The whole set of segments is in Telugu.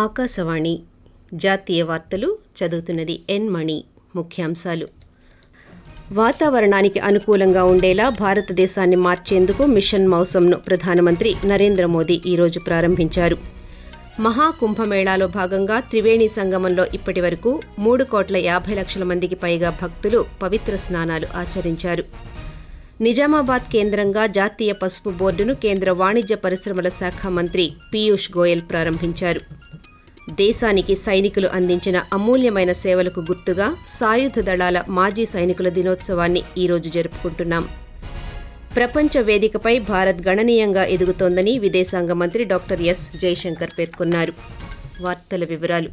ఆకాశవాణి. జాతీయ వార్తలు చదువుతున్నది ఎన్ మణి. ముఖ్యాంశాలు. వాతావరణానికి అనుకూలంగా ఉండేలా భారతదేశాన్ని మార్చేందుకు మిషన్ మౌసంను ప్రధానమంత్రి నరేంద్ర మోదీ ఈరోజు ప్రారంభించారు. మహాకుంభమేళాలో భాగంగా త్రివేణి సంగమంలో ఇప్పటి వరకు మూడు కోట్ల యాభై లక్షల మందికి పైగా భక్తులు పవిత్ర స్నానాలు ఆచరించారు. నిజామాబాద్ కేంద్రంగా జాతీయ పసుపు బోర్డును కేంద్ర వాణిజ్య పరిశ్రమల శాఖ మంత్రి పీయూష్ గోయల్ ప్రారంభించారు. దేశానికి సైనికులు అందించిన అమూల్యమైన సేవలకు గుర్తుగా సాయుధ దళాల మాజీ సైనికుల దినోత్సవాన్ని ఈరోజు జరుపుకుంటున్నాం. ప్రపంచ వేదికపై భారత్ గణనీయంగా ఎదుగుతోందని విదేశాంగ మంత్రి డాక్టర్ ఎస్. జైశంకర్ పేర్కొన్నారు. వార్తల వివరాలు.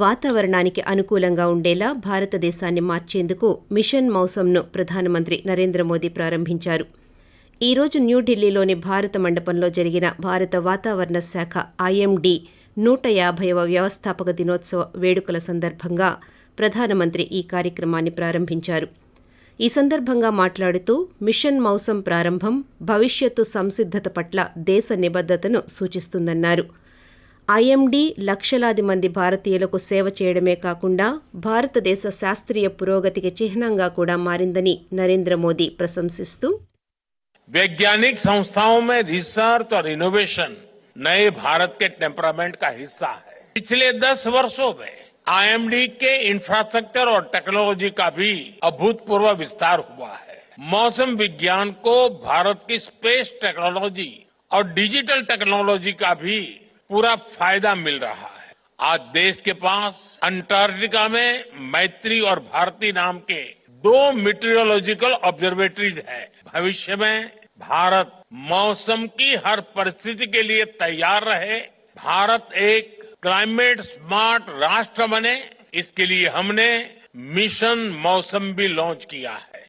వాతావరణానికి అనుకూలంగా ఉండేలా భారతదేశాన్ని మార్చేందుకు మిషన్ మౌసంను ప్రధానమంత్రి నరేంద్ర మోదీ ప్రారంభించారు. ఈరోజు న్యూఢిల్లీలోని భారత మండపంలో జరిగిన భారత వాతావరణ శాఖ ఐఎండీ నూట యాభైవ వ్యవస్థాపక దినోత్సవ వేడుకల సందర్భంగా ప్రధానమంత్రి ఈ కార్యక్రమాన్ని ప్రారంభించారు ఈ సందర్భంగా మాట్లాడుతూ మిషన్ మౌసం ప్రారంభం భవిష్యత్తు సంసిద్ధత పట్ల దేశ నిబద్ధతను సూచిస్తుందన్నారు ఐఎండీ లక్షలాది మంది భారతీయులకు సేవ చేయడమే కాకుండా భారతదేశ శాస్త్రీయ పురోగతికి చిహ్నంగా కూడా మారిందని నరేంద్ర మోదీ ప్రశంసిస్తూ वैज्ञानिक संस्थाओं में रिसर्च और इनोवेशन नए भारत के टेम्परामेंट का हिस्सा है। पिछले दस वर्षों में आईएमडी के इंफ्रास्ट्रक्चर और टेक्नोलॉजी का भी अभूतपूर्व विस्तार हुआ है। मौसम विज्ञान को भारत की स्पेस टेक्नोलॉजी और डिजिटल टेक्नोलॉजी का भी पूरा फ़ायदा मिल रहा है। आज देश के पास अंटार्कटिका में मैत्री और भारती नाम के दो मीटरोलॉजिकल ऑब्जर्वेटरीज है। भविष्य में भारत मौसम की हर परिस्थिति के लिए तैयार रहे भारत एक क्लाइमेट स्मार्ट राष्ट्र बने इसके लिए हमने मिशन मौसम भी लॉन्च किया है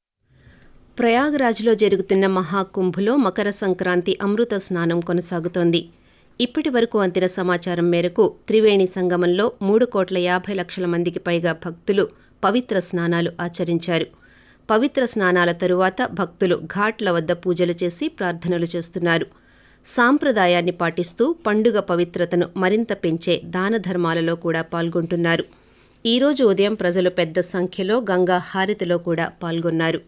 ప్రయాగ్రాజ్లో జరుగుతున్న మహాకుంభలో మకర సంక్రాంతి అమృత స్నానం కొనసాగుతోంది ఇప్పటి వరకు అందిన సమాచారం మేరకు త్రివేణి సంగమంలో మూడు కోట్ల యాభై లక్షల మందికి పైగా భక్తులు పవిత్ర స్నానాలు ఆచరించారు పవిత్ర స్నానాల తరువాత భక్తులు ఘాట్ల వద్ద పూజలు చేసి ప్రార్థనలు చేస్తున్నారు. సాంప్రదాయాన్ని పాటిస్తూ పండుగ పవిత్రతను మరింత పెంచే దాన ధర్మాలలో కూడా పాల్గొంటున్నారు. ఈరోజు ఉదయం ప్రజలు పెద్ద సంఖ్యలో గంగా హారతిలో కూడా పాల్గొన్నారు.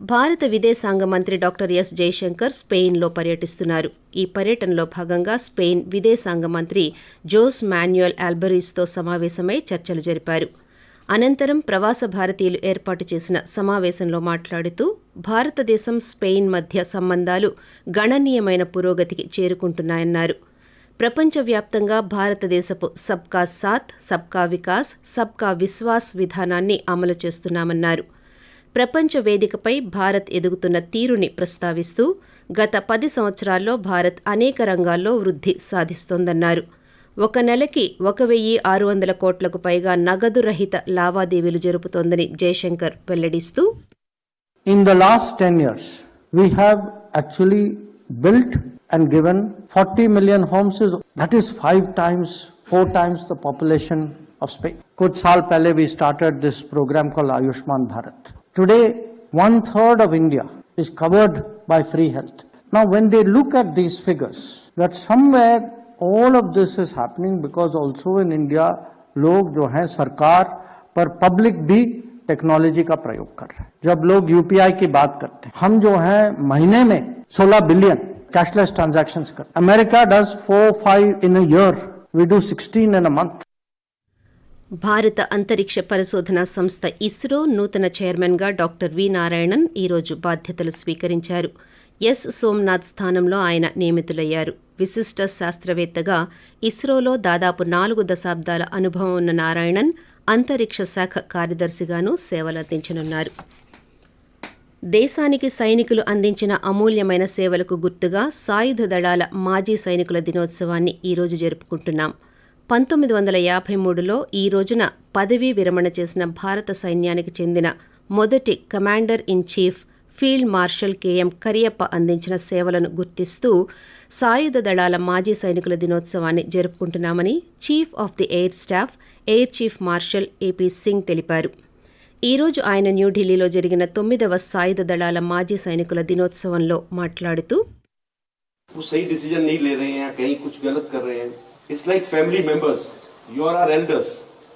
భారత విదేశాంగ మంత్రి డాక్టర్ ఎస్ జైశంకర్ స్పెయిన్లో పర్యటిస్తున్నారు. ఈ పర్యటనలో భాగంగా స్పెయిన్ విదేశాంగ మంత్రి జోస్ మాన్యుయల్ ఆల్బరీస్తో సమావేశమై చర్చలు జరిపారు. అనంతరం ప్రవాస భారతీయులు ఏర్పాటు చేసిన సమావేశంలో మాట్లాడుతూ భారతదేశం స్పెయిన్ మధ్య సంబంధాలు గణనీయమైన పురోగతికి చేరుకుంటున్నాయన్నారు. ప్రపంచవ్యాప్తంగా భారతదేశపు సబ్కా సాత్ సబ్కా వికాస్ సబ్కా విశ్వాస్ విధానాన్ని అమలు చేస్తున్నామన్నారు. ప్రపంచ వేదికపై భారత్ ఎదుగుతున్న తీరుని ప్రస్తావిస్తూ గత పది సంవత్సరాల్లో భారత్ అనేక రంగాల్లో వృద్ధి సాధిస్తోందన్నారు. ఒక నెలకి ఒక వెయ్యి ఆరు వందల కోట్లకు పైగా నగదు రహిత లావాదేవీలు జరుపుతోందని Jaishankar వెల్లడిస్తూ in the last ten years we have actually built and given forty million homes that is five times four times the population of Spain కొద్ది సాల్ పెలే we started this programme call Ayushman Bharat today one third of India is covered by free health నా when they look at these figures that somewhere all of this is happening because also in India, लोग जो हैं सरकार पर पब्लिक भी टेक्नोलॉजी का प्रयोग कर रहे हैं जब लोग यूपीआई की बात करते हैं हम जो है महीने में 16 बिलियन कैशलेस ट्रांजैक्शंस कर America does four five in a year we do 16 in a month భారత అంతరిక్ష పరిశోధన సంస్థ ఇస్రో నూతన చైర్మన్గా డాక్టర్ వి నారాయణన్ ఈరోజు బాధ్యతలు స్వీకరించారు ఎస్ సోమ్నాథ్ స్థానంలో ఆయన నియమితులయ్యారు విశిష్ట శాస్త్రవేత్తగా ఇస్రోలో దాదాపు నాలుగు దశాబ్దాల అనుభవం ఉన్న నారాయణన్ అంతరిక్ష శాఖ కార్యదర్శిగాను సేవలందించనున్నారు. దేశానికి సైనికులు అందించిన అమూల్యమైన సేవలకు గుర్తుగా సాయుధ దళాల మాజీ సైనికుల దినోత్సవాన్ని ఈరోజు జరుపుకుంటున్నాం. పంతొమ్మిది వందల యాభై మూడులో ఈ రోజున పదవీ విరమణ చేసిన భారత సైన్యానికి చెందిన మొదటి commander in chief field marshal KM Cariappa అందించిన సేవలను గుర్తిస్తూ సాయుధ దళాల మాజీ సైనికుల దినోత్సవాన్ని జరుపుకుంటున్నామని chief of the air staff air chief marshal AP Singh తెలిపారు ఈ రోజు ఆయన న్యూఢిల్లీలో జరిగిన తొమ్మిదవ సాయుధ దళాల మాజీ సైనికుల దినోత్సవంలో మాట్లాడుతూ वो सही डिसीजन नहीं ले रहे हैं या कहीं कुछ गलत कर रहे हैं it's like family members you are are elders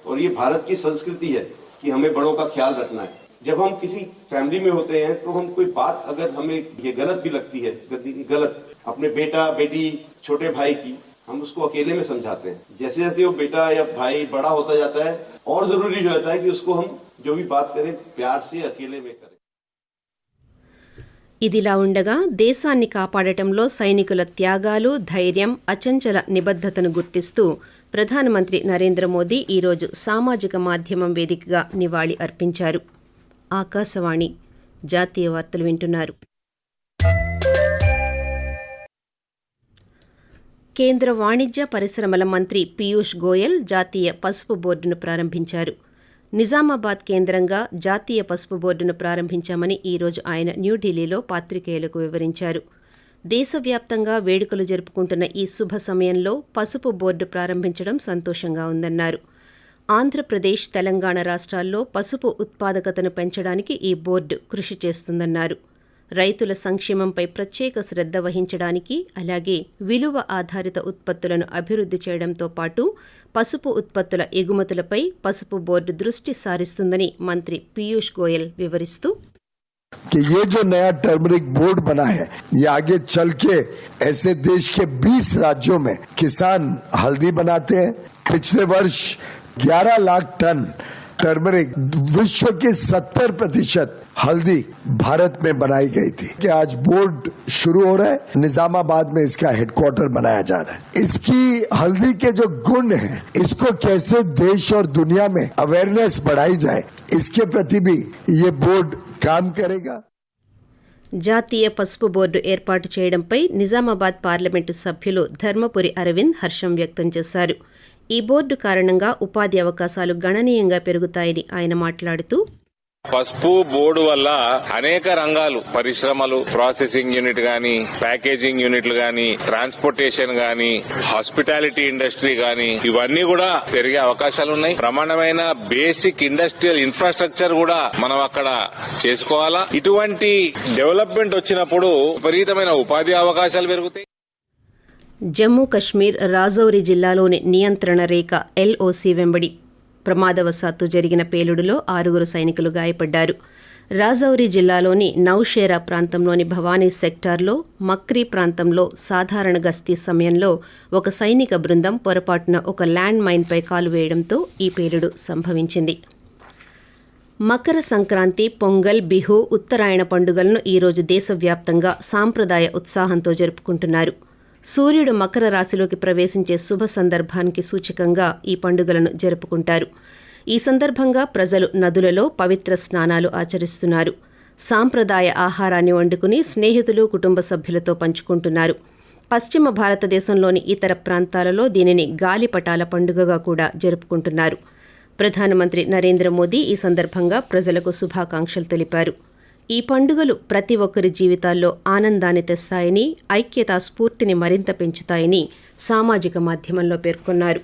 और ये भारत की संस्कृति है कि हमें बड़ों का ख्याल रखना है जब हम किसी फैमिली में होते हैं तो हम कोई बात अगर हमें ये गलत भी लगती है गद्दी गलत अपने बेटा बेटी छोटे भाई की हम उसको अकेले में समझाते हैं जैसे जैसे वो बेटा या भाई बड़ा होता जाता है और जरूरी जो होता है कि उसको हम जो भी बात करें प्यार से अकेले में करें ఇదిలా ఉండగా దేశాన్ని కాపాడటంలో సైనికుల త్యాగాలు ధైర్యం అచంచల నిబద్ధతను గుర్తిస్తూ ప్రధానమంత్రి నరేంద్ర మోదీ ఈరోజు సామాజిక మాధ్యమం వేదికగా నివాళి అర్పించారు ఆకాశవాణి. జాతీయ వార్తలు వింటున్నారు. కేంద్ర వాణిజ్య పరిశ్రమల మంత్రి పీయూష్ గోయల్ జాతీయ పసుపు బోర్డును ప్రారంభించారు. నిజామాబాద్ కేంద్రంగా జాతీయ పసుపు బోర్డును ప్రారంభించామని ఈరోజు ఆయన న్యూఢిల్లీలో పాత్రికేయులకు వివరించారు. దేశవ్యాప్తంగా వేడుకలు జరుపుకుంటున్న ఈ శుభ సమయంలో పసుపు బోర్డు ప్రారంభించడం సంతోషంగా ఉందన్నారు. ఆంధ్రప్రదేశ్ తెలంగాణ రాష్ట్రాల్లో పసుపు ఉత్పాదకతను పెంచడానికి ఈ బోర్డు కృషి చేస్తుందన్నారు రైతుల సంక్షేమంపై ప్రత్యేక శ్రద్ధ వహించడానికి అలాగే విలువ ఆధారిత ఉత్పత్తులను అభివృద్ధి చేయడంతో పాటు పసుపు ఉత్పత్తుల ఎగుమతులపై పసుపు బోర్డు దృష్టి సారిస్తుందని మంత్రి పీయూష్ గోయల్ వివరిస్తూ कि ये जो नया टर्मरिक बोर्ड बना है ये आगे चल के ऐसे देश के 20 राज्यों में किसान हल्दी बनाते हैं पिछले वर्ष 11 लाख टन टर्मरिक विश्व की 70 प्रतिशत हल्दी भारत में बनाई गई थी कि आज बोर्ड शुरू हो रहा है निजामाबाद में इसका हेडक्वार्टर बनाया जा रहा है इसकी हल्दी के जो गुण हैं इसको कैसे देश और दुनिया में अवेयरनेस बढ़ाई जाए इसके प्रति भी ये बोर्ड काम करेगा జాతీయ పసుపు బోర్డు ఏర్పాటు చేయడంపై నిజామాబాద్ పార్లమెంటు సభ్యులు ధర్మపురి అరవింద్ హర్షం వ్యక్తం చేశారు ఈ బోర్డు కారణంగా ఉపాధి అవకాశాలు గణనీయంగా పెరుగుతాయని ఆయన మాట్లాడుతూ పసుపు బోర్డు వల్ల అనేక రంగాలు పరిశ్రమలు ప్రాసెసింగ్ యూనిట్ గాని ప్యాకేజింగ్ యూనిట్లు గాని ట్రాన్స్పోర్టేషన్ గాని హాస్పిటాలిటీ ఇండస్ట్రీ గాని ఇవన్నీ కూడా పెరిగే అవకాశాలు ఉన్నాయి. ప్రమాణమైన బేసిక్ ఇండస్ట్రియల్ ఇన్ఫ్రాస్ట్రక్చర్ కూడా మనం అక్కడ చేసుకోవాలా? ఇటువంటి డెవలప్మెంట్ వచ్చినప్పుడు విపరీతమైన ఉపాధి అవకాశాలు పెరుగుతాయి. జమ్మూ కశ్మీర్ రాజౌరి జిల్లాలోని నియంత్రణ రేఖ ఎల్ఓసి వెంబడి ప్రమాదవశాత్తు జరిగిన పేలుడులో ఆరుగురు సైనికులు గాయపడ్డారు. రాజౌరి జిల్లాలోని నౌషేరా ప్రాంతంలోని భవానీ సెక్టార్లో మక్రీ ప్రాంతంలో సాధారణ గస్తీ సమయంలో ఒక సైనిక బృందం పొరపాటున ఒక ల్యాండ్ మైన్పై కాలు వేయడంతో ఈ పేలుడు సంభవించింది. మకర సంక్రాంతి పొంగల్ బిహు ఉత్తరాయణ పండుగలను ఈరోజు దేశవ్యాప్తంగా సాంప్రదాయ ఉత్సాహంతో జరుపుకుంటున్నారు. సూర్యుడు మకర రాశిలోకి ప్రవేశించే శుభ సందర్భానికి సూచకంగా ఈ పండుగలను జరుపుకుంటారు. ఈ సందర్భంగా ప్రజలు నదులలో పవిత్ర స్నానాలు ఆచరిస్తున్నారు. సాంప్రదాయ ఆహారాన్ని వండుకుని స్నేహితులు కుటుంబ సభ్యులతో పంచుకుంటున్నారు. పశ్చిమ భారతదేశంలోని ఇతర ప్రాంతాలలో దీనిని గాలిపటాల పండుగగా కూడా జరుపుకుంటున్నారు. ప్రధానమంత్రి నరేంద్ర మోదీ ఈ సందర్భంగా ప్రజలకు శుభాకాంక్షలు తెలిపారు. ఈ పండుగలు ప్రతి ఒక్కరి జీవితాల్లో ఆనందాన్ని తెస్తాయని ఐక్యతా స్ఫూర్తిని మరింత పెంచుతాయని సామాజిక మాధ్యమంలో పేర్కొన్నారు.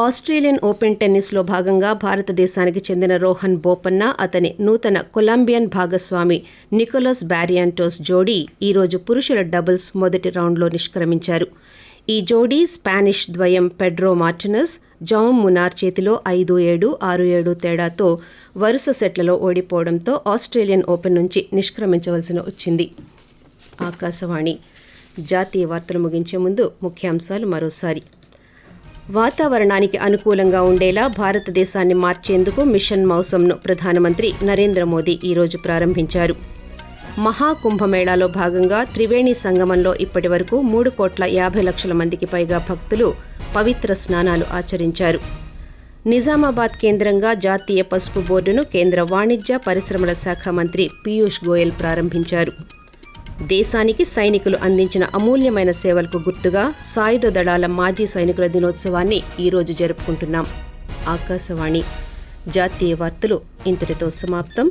ఆస్ట్రేలియన్ ఓపెన్ టెన్నిస్లో భాగంగా భారతదేశానికి చెందిన రోహన్ బోపన్న అతని నూతన కొలంబియన్ భాగస్వామి నికోలస్ బ్యారియాంటోస్ జోడీ ఈరోజు పురుషుల డబుల్స్ మొదటి రౌండ్లో నిష్క్రమించారు. ఈ జోడీ స్పానిష్ ద్వయం పెడ్రో మార్టినస్ జాం మునార్ చేతిలో ఐదు ఏడు ఆరు ఏడు తేడాతో వరుస సెట్లలో ఓడిపోవడంతో ఆస్ట్రేలియన్ ఓపెన్ నుంచి నిష్క్రమించవలసిన వచ్చింది. ఆకాశవాణి. జాతీయ వార్తలు ముగించే ముందు ముఖ్యాంశాలు మరోసారి. వాతావరణానికి అనుకూలంగా ఉండేలా భారతదేశాన్ని మార్చేందుకు మిషన్ మౌసంను ప్రధానమంత్రి నరేంద్ర మోదీ ఈరోజు ప్రారంభించారు. మహాకుంభమేళాలో భాగంగా త్రివేణి సంగమంలో ఇప్పటి వరకు మూడు కోట్ల యాభై లక్షల మందికి పైగా భక్తులు పవిత్ర స్నానాలు ఆచరించారు. నిజామాబాద్ కేంద్రంగా జాతీయ పసుపు బోర్డును కేంద్ర వాణిజ్య పరిశ్రమల శాఖ మంత్రి పీయూష్ గోయల్ ప్రారంభించారు. దేశానికి సైనికులు అందించిన అమూల్యమైన సేవలకు గుర్తుగా సాయుధ దళాల మాజీ సైనికుల దినోత్సవాన్ని ఈరోజు జరుపుకుంటున్నాం. ఆకాశవాణి. జాతీయ వార్తలు ఇంతటితో సమాప్తం.